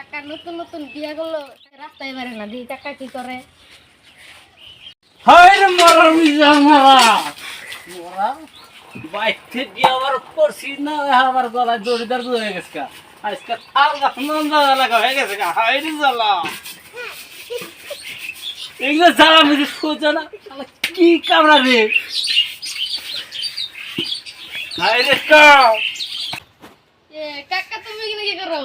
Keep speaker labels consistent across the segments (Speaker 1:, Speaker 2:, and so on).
Speaker 1: কাকা নতুন নতুন বিয়া করল রাস্তায় বেরে না দিই কাকা কি করে?
Speaker 2: হায় মরা মিজা মরা। মরা বাইতে দিয়ে আবার করছি না আবার গলায় দড়িদার হয়ে গেছে কা আজকে থাল গাছ নন্দ লাগা হয়ে গেছে কা হায় রে জ্বালা। এগুলো জ্বালা মুঝে সোজা না? কি কামড়া রে হায়
Speaker 1: এ কাকা তুমি কি করো?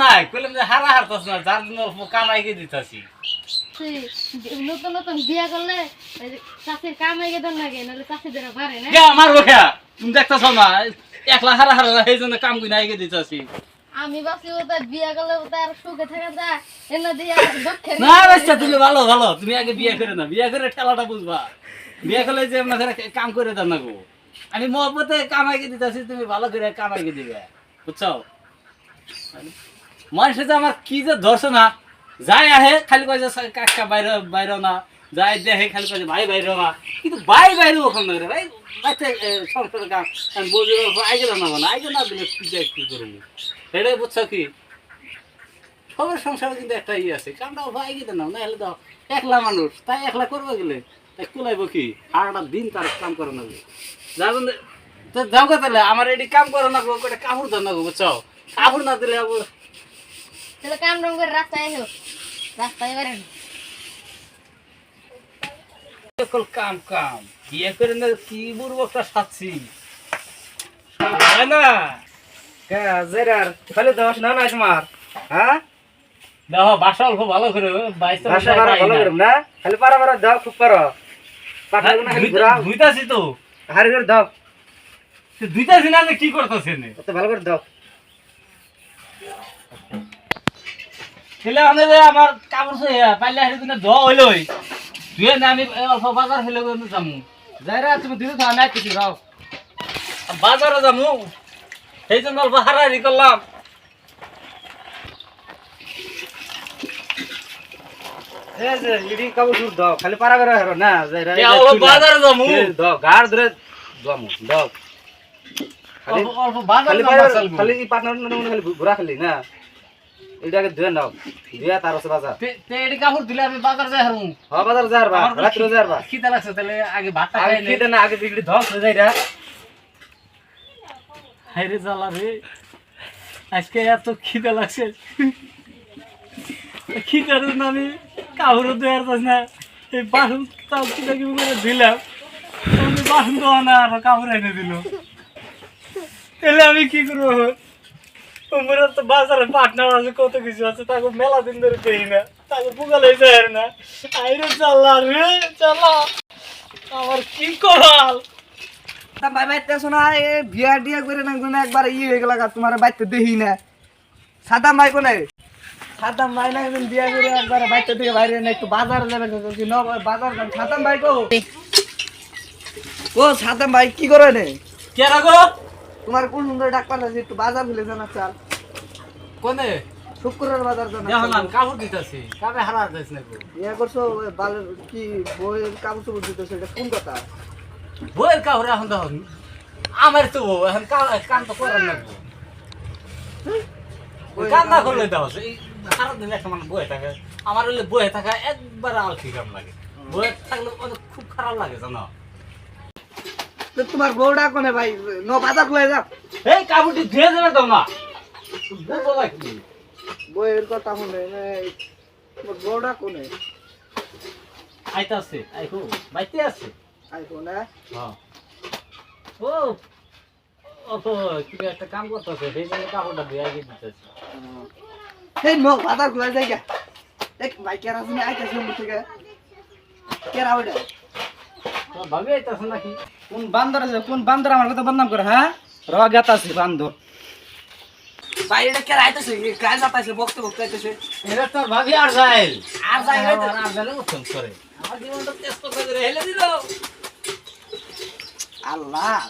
Speaker 2: নাই কইলাম যে হারা হারতাছ না যার জন্য অল্প কামাইকে দিতাছি।
Speaker 1: নতুন নতুন বিয়া করলে ওই যে চাষির কাম গেছে লাগে নাহলে চাষিদের পারে না।
Speaker 2: কে আমার বখা তুমি দেখতাছ না একলা হারা হারা এই জন্য কাম কই দিতাছি।
Speaker 1: আমি বিয়া করলে ও তার সুখে থাকা যায় এনে দিয়ে দুঃখের
Speaker 2: না বাচ্চা তুমি ভালো ভালো তুমি আগে বিয়ে করে না বিয়ে করে ঠেলাটা বুঝবা। বিয়ে করলে যে কাম করে দেন না গো। আমি মহব্বতে কামাইকে দিতেছি, তুমি ভালো করে কামাইকে দিবে। বুঝছ মানুষে যে আমার কি যে ধরছে না, যাই আহে, খালি কয় কাকা বাইরে বাইরে না, যাই দেখে খালি কয় ভাই বাইরে না। কিন্তু ভাই বাইরে ওখানে না রে ভাই সংসারের কাম। আমি বুঝি আগে না মানে আগে না দিলে কি দেখ কি করব? এটাই বুঝছ কি? সবার সংসারে কিন্তু একটা ইয়ে আছে। কামটা ভাই গেতে না হলে দাও, একলা মানুষ, তাই একলা করব গেলে? তাই কুলাইব কি? সারাটা দিন তার কাম করে না তো যাও আমার এটি কাম করে না গো একটা কাপড় ধর না গো বুঝছ? কাপড় না দিলে আবার
Speaker 1: তাহলে কাম টাম করে রাস্তায় এসো রাস্তায় বেরেন
Speaker 2: সকল কাম কাম। বিয়ে করে না কি সাচ্ছি? হয় না।
Speaker 3: জেরার দশ না তোমার হ্যাঁ?
Speaker 2: দেখো বাসা অল্প ভালো করে বাইশটা
Speaker 3: ভালো না। খালি পারা পারা দাও খুব পারো পাঠাবো না খালি ঘুরাও।
Speaker 2: তো।
Speaker 3: হারি করে দাও
Speaker 2: দুইটাছি না যে কি করতেছে
Speaker 3: কত ভালো করে দাও
Speaker 2: ছেলে যে আমার কাপড় সই পাইলে হারি দিনে ধোয়া হইলই। ধুয়ে না আমি অল্প বাজার ফেলে করে যামু। যাইরা তুমি দিলে তো আমি কিছু রাও বাজারে যামু। সেই জন্য অল্প হারাহারি করলাম।
Speaker 3: এই যে ইডি কাবু দূর দাও খালি পারা করে হারো না
Speaker 2: এ অল্প বাজারে যামু।
Speaker 3: দাও গার ধরে দামু দাও খালি
Speaker 2: অল্প
Speaker 3: খালি
Speaker 2: যামু
Speaker 3: পারা
Speaker 2: চালবো।
Speaker 3: খালি পার্টনার খালি ঘুরা খালি না। এটাকে ধুয়ে নাও। ধুয়ে তার আছে বাজার
Speaker 2: তে- তে কাপড় দিলে আমি বাজার যাই হারু
Speaker 3: হ্যাঁ বাজার যার বা
Speaker 2: আমার
Speaker 3: রাত্রে যার বা
Speaker 2: খিদা লাগছে তাহলে আগে ভাতটা
Speaker 3: কি দেন আগে বিগড়ি ধস হয়ে যায় রা
Speaker 2: জ্বালা রে। আজকে এত খিদে লাগছে। খিদার আমি কাপড়ও দেওয়ার পারছি না। এই বাসন তাও কিনা করে দিলাম। আমি কি আছে, কত মেলা দিন না কি
Speaker 3: তা এ বিয়া না একবার ই হয়ে গেল তোমার বাইতে দেখি না। সাদাম ভাই কোনে? সাদাম ভাই না একদিন বিয়া করে একবার বাইতে থেকে বাইরে না, একটু বাজার যাবে বাজার যান। সাদাম ভাই কো? ও সাদাম ভাই কি করে নে
Speaker 2: কে রাগো
Speaker 3: তোমার কোন সুন্দর ডাক পাঠাচ্ছি একটু বাজার ফেলে জানা চাল?
Speaker 2: কোনে?
Speaker 3: শুক্রবার বাজার জানা
Speaker 2: দেখো না কাপড় দিতেছি। কাপে হারা যাইছ না
Speaker 3: বিয়া করছ বালের কি বইয়ের কাপড় চোপড় দিতেছো এটা কোন কথা?
Speaker 2: বইয়ের কাপড় এখন দেখো আমার তো এখন কা- কাম তো করার লাগবে। কাম না করলে দাও এই সারাদিন একটা মানে বয়ে থাকে আমার হলে বয়ে থাকা একবার আলসি কাম লাগে। বয়ে থাকলে খুব খারাপ লাগে জানো?
Speaker 3: তো তোমার বউটা কোনে ভাই? ন বাজার খুলে যাও।
Speaker 2: এই কাপড়টি ধুয়ে দেবে দাও না
Speaker 3: বইয়ের কথা শুনে বউটা কোনে?
Speaker 2: আইতাছে আইকো বাইতে আছে।
Speaker 3: আইফোন
Speaker 2: হ্যাঁ। ও ও তো কিবা একটা কাম করতেছে সেই জন্য কাপড়টা ধুয়ে আগে দিতেছে।
Speaker 3: এই নো বাজার খুলে যাই গা এক ভাই কেরা শুনে আইতাছে মুখ কেরা ওটা
Speaker 2: তো ভাবি আইতাছে নাকি?
Speaker 3: কোন বান্দর আছে? কোন বান্দর আমার কথা বদনাম করে হ্যাঁ? র গেতাছে বান্দর। এটা কেরা আইতাছে? কাজ আইতাছে বকতে বকতে আইতাছে।
Speaker 2: এটা তোর ভাবি আর যাইল
Speaker 3: আর যাইল তো।
Speaker 2: আর যাইল উত্তম করে। আমার জীবনটা করে হেলে দিল।
Speaker 3: আল্লাহ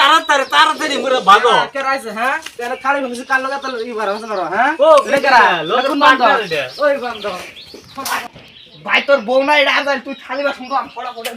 Speaker 2: তাড়াতাড়ি তাড়াতাড়ি ভাগো
Speaker 3: কেরা আইছে হ্যাঁ? কেন খালি কাল লগা তাহলে ইবার হ্যাঁ?
Speaker 2: ও,
Speaker 3: এটা কেরা
Speaker 2: লোকের
Speaker 3: বান্দর? ওই বান্দর। ভাই তোর বউ না এটা তুই খালি বাসন তো আমি পড়া করে